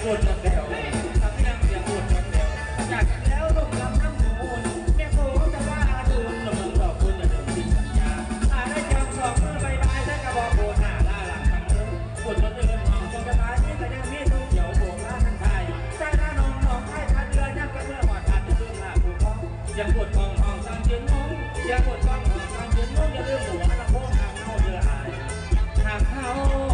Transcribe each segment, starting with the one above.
โอนจัเดีทำให้นางอยากโอนจัเดียวอยากแล้วลงรับน้ำหนูแม่โคจะว่าดูนละมึงดอคุณจะโดนติดสัาอาได้จำสอบมือใบไม้ได้กระบอกโอนล่าหลังทั้งมปวดจนเดินมองจนกระท้ายนี่แต่ยังมีต้อเหยวโบกล่าทั้ไทยใจหน้านองนองไทยทันเรือนั่งกันเมื่อหอดทันที่องหน้าผู้พ้ยังปวดทองทองทางเยือนงยังปวดทองทองทางเยือนงย่าเรื่องหัวละโพงทางเน่เรือหายทางเท้า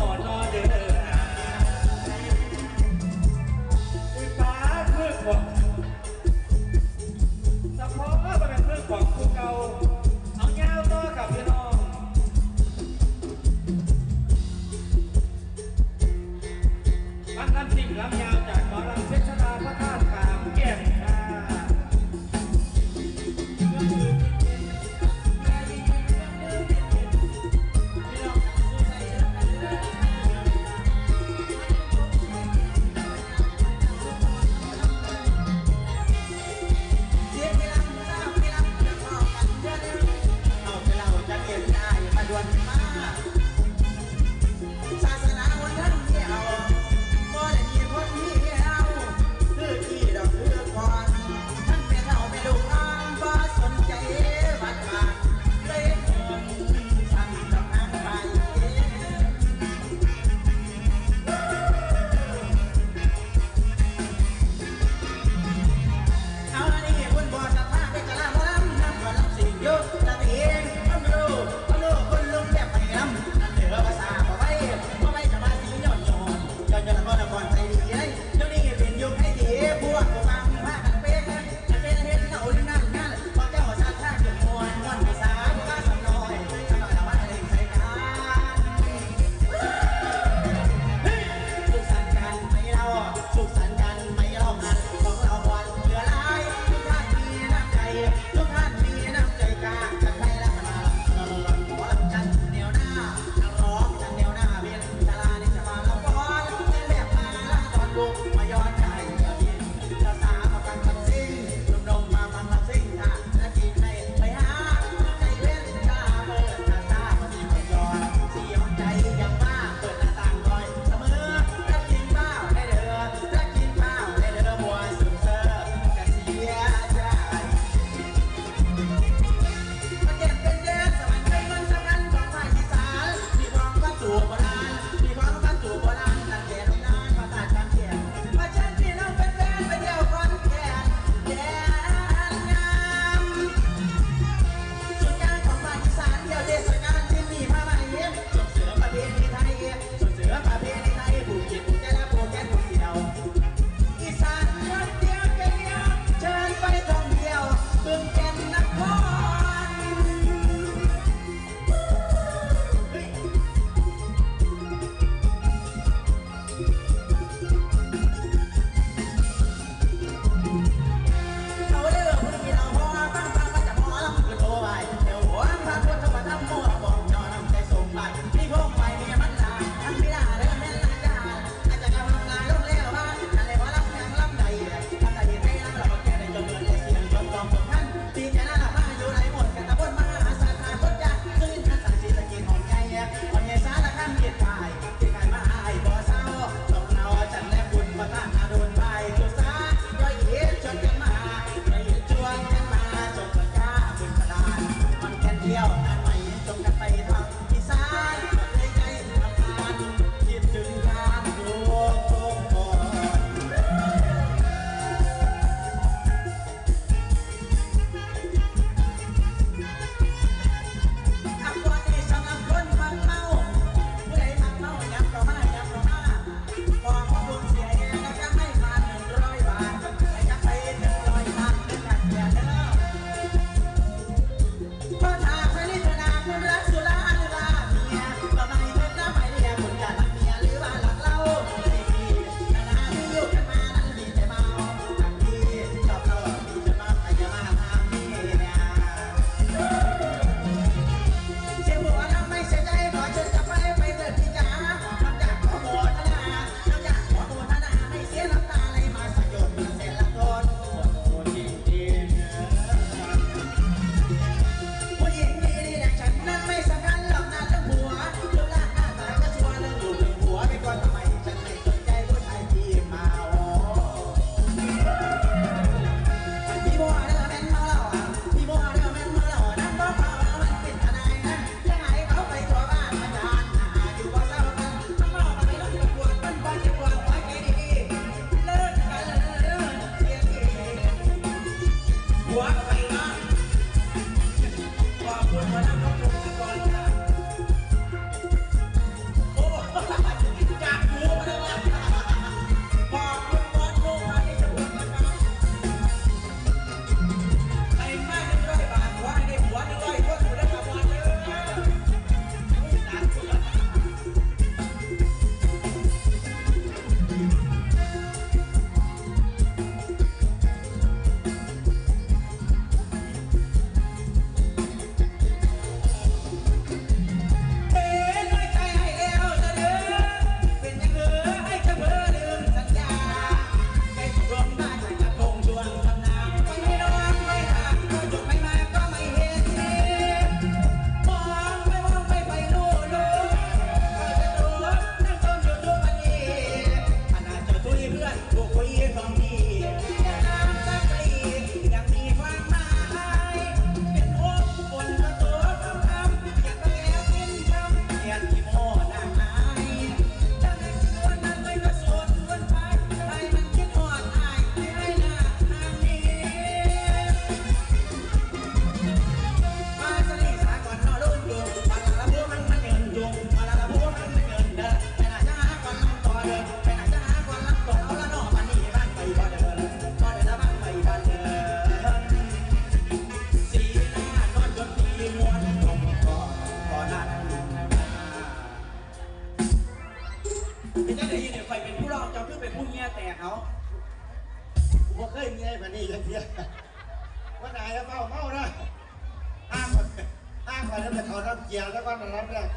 ไปแล้วแต่เขาทำเกียร์แล้วก็มารับแล้ว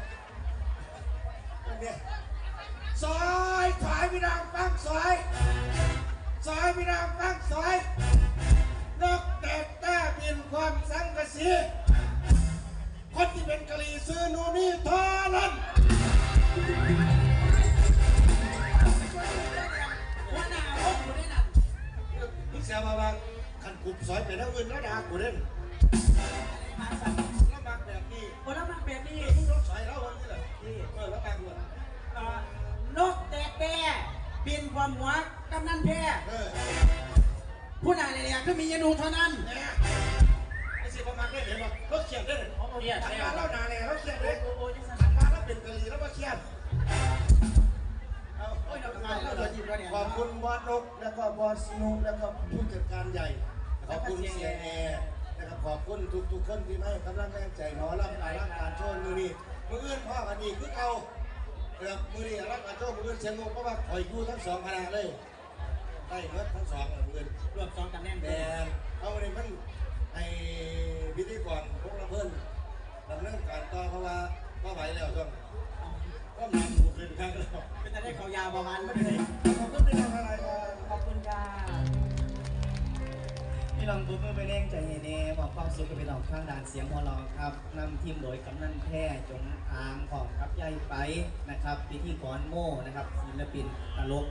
เนี่ยซอยถอยพี่น้องฟังซอยซอยพี่น้องฟังซอยนกแตกต้าบินความสังกะสีคนที่เป็นกะลีซื้อนูนี่ทอนั้นแล้วขึ้นเสียมาบ้างขันกลุ่มซอยไปแล้วอื่นแล้ด่ากูเล่น คือมีเยนูเท่านั้นไอ้สิปรมาณนี้เลยวเเราเขียนได้เลยเขียนาหนาเลยเราเขียนได้อยสันมาเราเป็นกะหรี่เราเขียนขอบคุณบอสนกแล้วก็บอสนุแล้วก็ผู้จัดการใหญ่ ขอบคุณเสียงแอร์นะครับขอบคุณทุกทุกคนที่ให้กำลังใจหอรับการรับการโชว์มือนี่มืออื่นพ่อกันอีกคือเอาเออมือนี่รับการโชว์มืออื่นเชียงงงเพราะว่าคอยอยู่ทั้งสองคณะเลย ได้เงินทั้งสองเงินรวบสองตำแหน่งเลแต่ยเอาในี่ยมันไอ้พิธีกรพวกเราเพิ่นดำเนินการต่อเพราะว่าก็ไหวแล้วช่วงก็นำบุกเล่นครั้งเราเป็จะได้เขายาวประมาณไม่อไหขอบราก็เป็นอะไรมาขอบคุณค่ะพี่ลองปุ๊บมือไปเร่งใจเย็นๆบอกความสุขกับพี่ลองข้างด่านเสียงพอลองครับนำทีมโดยกำนันแพร่จงอางของครับย่ายไปนะครับพิธีกรโม่นะครับศิลปินตลก